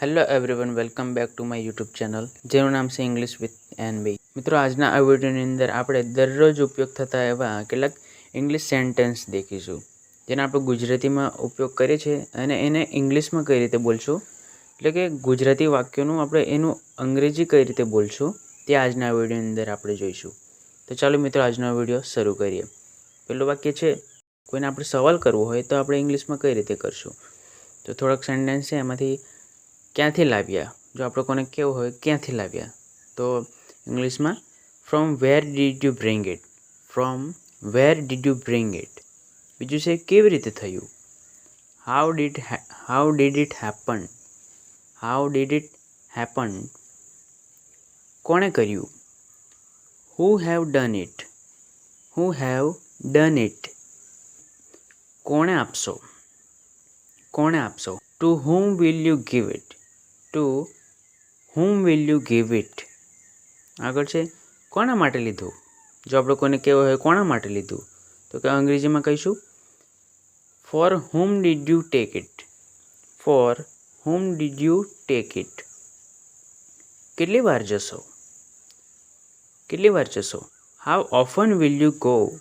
Hello everyone welcome back to my YouTube channel જેનું નામ છે ઇંગ્લિશ વિથ એન બી મિત્રો, આજના આ વિડીયોની અંદર આપણે દરરોજ ઉપયોગ થતા એવા કેટલાક ઇંગ્લિશ સેન્ટેન્સ દેખીશું. જેને આપણે ગુજરાતીમાં ઉપયોગ કરીએ છીએ અને એને ઇંગ્લિશમાં કઈ રીતે બોલશું? એટલે કે ગુજરાતી વાક્યોનું આપણે એનું અંગ્રેજી કઈ રીતે બોલશું? તે આજના વિડીયોની અંદર આપણે જોઈશું. તો ચાલો મિત્રો, આજનો વીડિયો શરૂ કરીએ. પહેલું વાક્ય છે, કોઈને આપણે સવાલ કરવો હોય તો આપણે ઇંગ્લિશમાં કઈ રીતે કરશું? તો થોડાક સેન્ટેન્સ છે, એમાંથી ક્યાંથી લાવ્યા? જો આપણે કોને કેવું હોય, ક્યાંથી લાવ્યા? તો ઇંગ્લિશમાં from where did you bring it from where did you bring it બીજું છે, કેવી રીતે થયું? How did how did it happen how did it happen કોણે કર્યું? Who have done it who have done it કોણે આપશો? કોણે આપશો? To whom will you give it to whom will you give it આગળ છે, કોના માટે લીધું? જો આપણે કોઈને કહેવું હોય કોના માટે લીધું? તો કે અંગ્રેજીમાં કહીશું for whom did you take it for whom did you take it કેટલી વાર જશો? કેટલી વાર જશો? How often will you go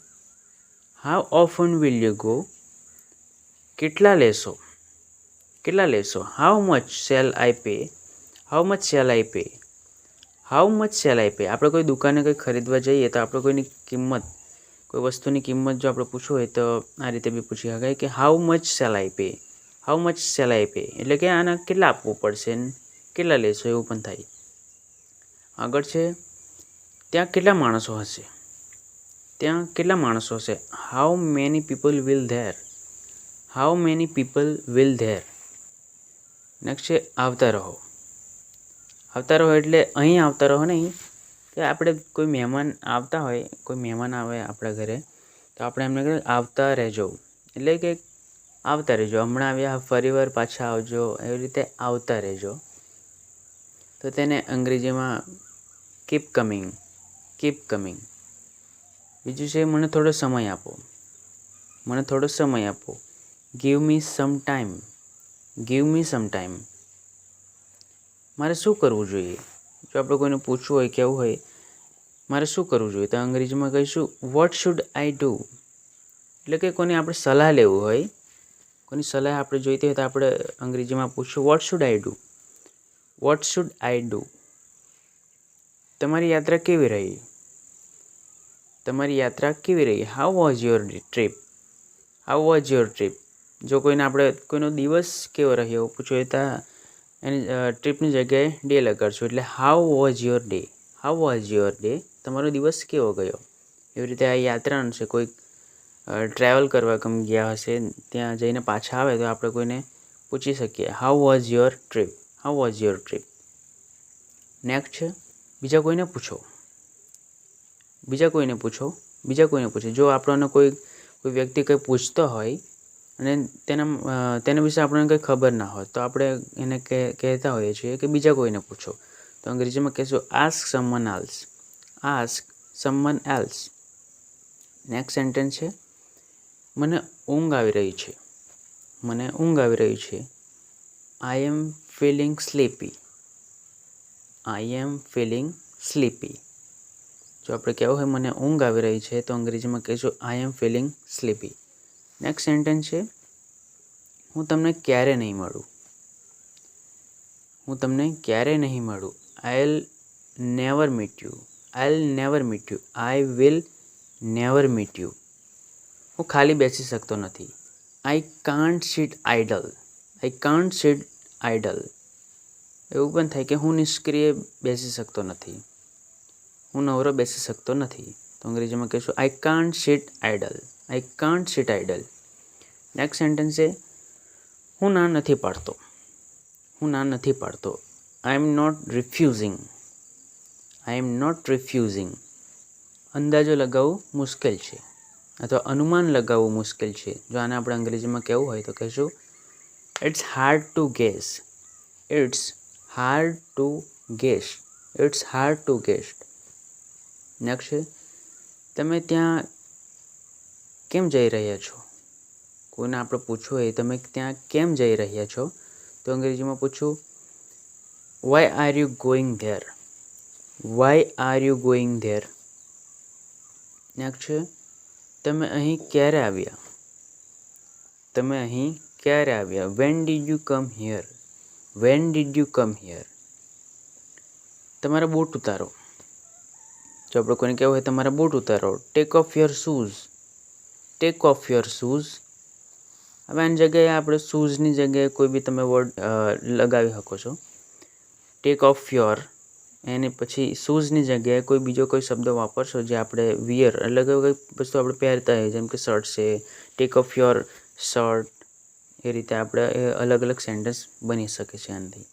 how often will you go કેટલા લેશો? કેટલા લેશો? How much shall I pay how much shall I pay how much shall I pay આપણે કોઈ દુકાને કંઈ ખરીદવા જઈએ તો આપણે કોઈની કિંમત, કોઈ વસ્તુની કિંમત જો આપણે પૂછવું હોય તો આ રીતે બી પૂછી શકાય કે how much shall I pay how much shall I pay એટલે કે આના કેટલા આપવું પડશે કેટલા લેશો એવું પણ થાય. આગળ છે, ત્યાં કેટલા માણસો હશે? ત્યાં કેટલા માણસો હશે? How many people will there how many people will there next આવતા રહો. આવતા રહો એટલે અહીં આવતા રહો નહીં. કે આપણે કોઈ મહેમાન આવતા હોય, કોઈ મહેમાન આવે આપણા ઘરે, તો આપણે એમને કહે આવતા રહેજો. એટલે કે આવતા રહેજો. હમણાં આવ્યા, ફરીવાર પાછા આવજો, એવી રીતે આવતા રહેજો. તો તેને અંગ્રેજીમાં કીપ કમિંગ કીપ કમિંગ બીજું છે, મને થોડો સમય આપો. મને થોડો સમય આપો. Give me some time give me some time મારે શું કરવું જોઈએ? જો આપણે કોઈને પૂછવું હોય કેવું હોય, મારે શું કરવું જોઈએ? તો અંગ્રેજીમાં કહીશું વોટ શુડ આઈ ડુ એટલે કે કોને આપણે સલાહ લેવું હોય કોની સલાહ આપણે જોઈતી હોય તો આપણે અંગ્રેજીમાં પૂછશું what should I do what should I do તમારી યાત્રા કેવી રહી? તમારી યાત્રા કેવી રહી? How was your trip how was your trip જો કોઈને આપણે કોઈનો દિવસ કેવો રહ્યો, પૂછો તો એની ટ્રીપની જગ્યાએ ડે લગાડશું. એટલે how was your day how was your day તમારો દિવસ કેવો ગયો? એવી રીતે આ યાત્રાનું છે કોઈક ટ્રાવેલ કરવા ગમ ગયા હશે, ત્યાં જઈને પાછા આવે તો આપણે કોઈને પૂછી શકીએ. How was your trip how was your trip next છે, બીજા કોઈને પૂછો. બીજા કોઈને પૂછો. બીજા કોઈને પૂછો. જો આપણને કોઈ કોઈ વ્યક્તિ કંઈ પૂછતો હોય અને તેના તેના વિશે આપણને કંઈ ખબર ના હોય, તો આપણે એને કહેતા હોઈએ છીએ કે બીજા કોઈને પૂછો. તો અંગ્રેજીમાં કહેશું ask someone else ask someone else next sentence છે, મને ઊંઘ આવી રહી છે. મને ઊંઘ આવી રહી છે. I am feeling sleepy I am feeling sleepy જો આપણે કહેવું હોય, મને ઊંઘ આવી રહી છે, તો અંગ્રેજીમાં કહીશું I am feeling sleepy next sentence છે, હું તમને ક્યારે નહીં મળું? હું તમને ક્યારે નહીં મળું? I'll never meet you I'll never meet you I will never meet you હું ખાલી બેસી શકતો નથી. I can't sit idle I can't sit idle એવું પણ થાય કે હું નિષ્ક્રિય બેસી શકતો નથી. હું નવરો બેસી શકતો નથી. તો અંગ્રેજીમાં કહીશું I can't sit idle I can't sit idle next sentence છે હું ના નથી પાડતો. હું ના નથી પાડતો. આઈ am not રિફ્યુઝિંગ I am not રિફ્યુઝિંગ અંદાજો લગાવવું મુશ્કેલ છે. અથવા અનુમાન લગાવવું મુશ્કેલ છે. જો આને આપણે અંગ્રેજીમાં કહેવું હોય તો કહીશું it's hard to guess it's hard to guess it's hard to guess next તમે ત્યાં કેમ જઈ રહ્યા છો? કોઈને આપણે પૂછવું હોય, તમે ત્યાં કેમ જઈ રહ્યા છો? તો અંગ્રેજીમાં પૂછું why are you going there why are you going there next છે, તમે અહીં ક્યારે આવ્યા? તમે અહીં ક્યારે આવ્યા? When did you come here when did you come here તમારા બૂટ ઉતારો. જો આપણે કોઈને કહેવું હોય, તમારા બૂટ ઉતારો. Take off your shoes take off your shoes હવે આની જગ્યાએ આપણે શૂઝની જગ્યાએ કોઈ બી તમે વર્ડ લગાવી શકો છો. ટેક ઓફ યોર એની પછી શૂઝની જગ્યાએ કોઈ બીજો કોઈ શબ્દ વાપરશો જે આપણે વિયર એટલે કે કંઈક વસ્તુ આપણે પહેરતા હોઈએ, જેમ કે શર્ટ છે ટેક ઓફ યોર શર્ટ એ રીતે આપણે, એ અલગ અલગ સેન્ટેન્સ બની શકે છે આનાથી.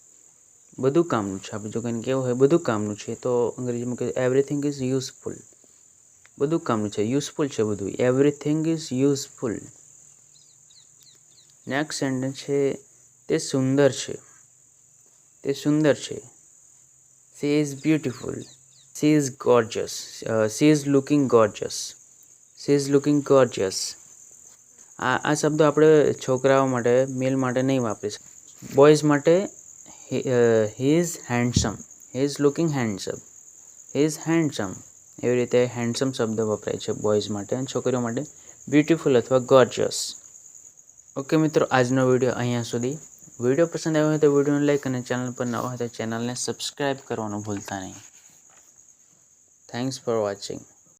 બધું કામનું છે, આપણે જો કંઈ કેવું હોય, બધું કામનું છે, તો અંગ્રેજીમાં કે એવરીથિંગ ઇઝ યુઝફુલ બધું કામનું છે યુઝફુલ છે બધું. Everything is useful next sentence છે, તે સુંદર છે. તે સુંદર છે. She is beautiful she is gorgeous she is looking gorgeous she is looking gorgeous આ આ શબ્દો આપણે છોકરાઓ માટે મેલ માટે નહીં વાપરી શકીએ. બોયઝ માટે he is handsome he is looking handsome he is handsome એવી રીતે હેન્ડસમ શબ્દ વપરાય છે બોયઝ માટે અને છોકરીઓ માટે બ્યુટિફુલ અથવા ગોર્જસ ઓકે મિત્રો, આજનો વીડિયો અહીંયા સુધી. વીડિયો પસંદ આવ્યો હોય તો વિડીયોને લાઈક અને ચેનલ પર નવા હોય તો ચેનલને સબસ્ક્રાઈબ કરવાનું ભૂલતા નહીં. Thanks for watching